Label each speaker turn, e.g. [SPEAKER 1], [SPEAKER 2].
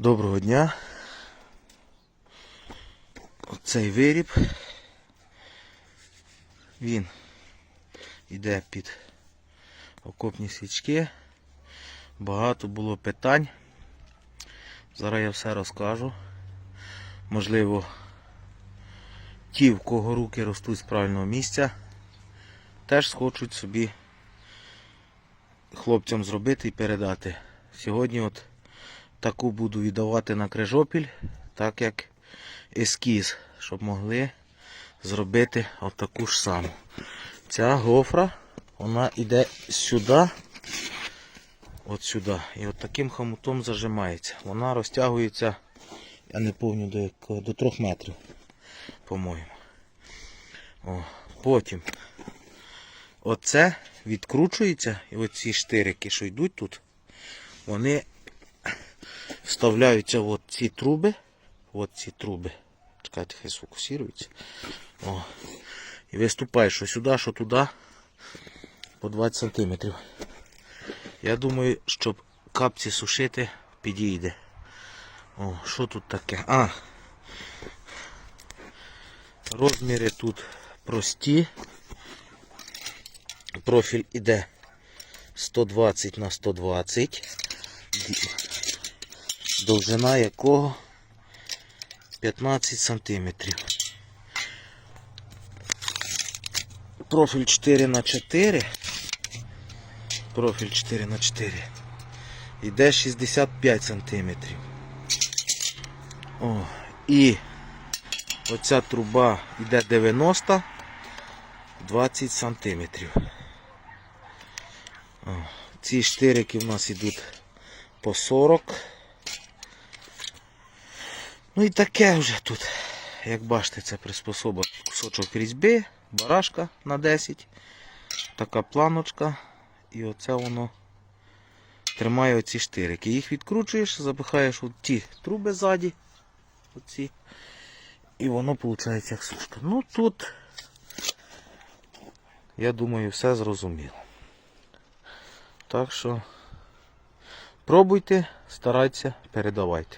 [SPEAKER 1] Доброго дня. Оцей виріб. Він йде під окопні свічки. Багато було питань. Зараз я все розкажу. Можливо, ті, в кого руки ростуть з правильного місця, теж схочуть собі хлопцям зробити і передати. Сьогодні от таку буду віддавати на крижопіль, так як ескіз, щоб могли зробити отаку ж саму. Ця гофра, вона йде сюди, от сюди, і от таким хомутом зажимається. Вона розтягується, я не пам'ятаю до до 3 метрів, по-моєму. Потім оце відкручується, і оці штирики, що йдуть тут, вони вставляються в ці труби. От ці труби. Чекайте, хай сфокусується. О. І виступає, що сюди, що туди по 20 см. Я думаю, щоб капці сушити, підійде. О, що тут таке? А. Розміри тут прості. Профіль іде 120 на 120 довжина якого 15 сантиметрів. Профіль 4 на 4 Профіль 4 на 4 Іде 65 сантиметрів. О, і оця труба йде 90 20 сантиметрів. О, ці штирики в нас йдуть по 40. Ну і таке вже тут. Як бачите, це приспособа кусочок різьби, барашка на 10, така планочка, і оце воно тримає оці штирики. Їх відкручуєш, запихаєш у ті труби ззаді, оці, і воно виходить як сушка. Ну тут, я думаю, все зрозуміло. Так що пробуйте, старайтеся, передавайте.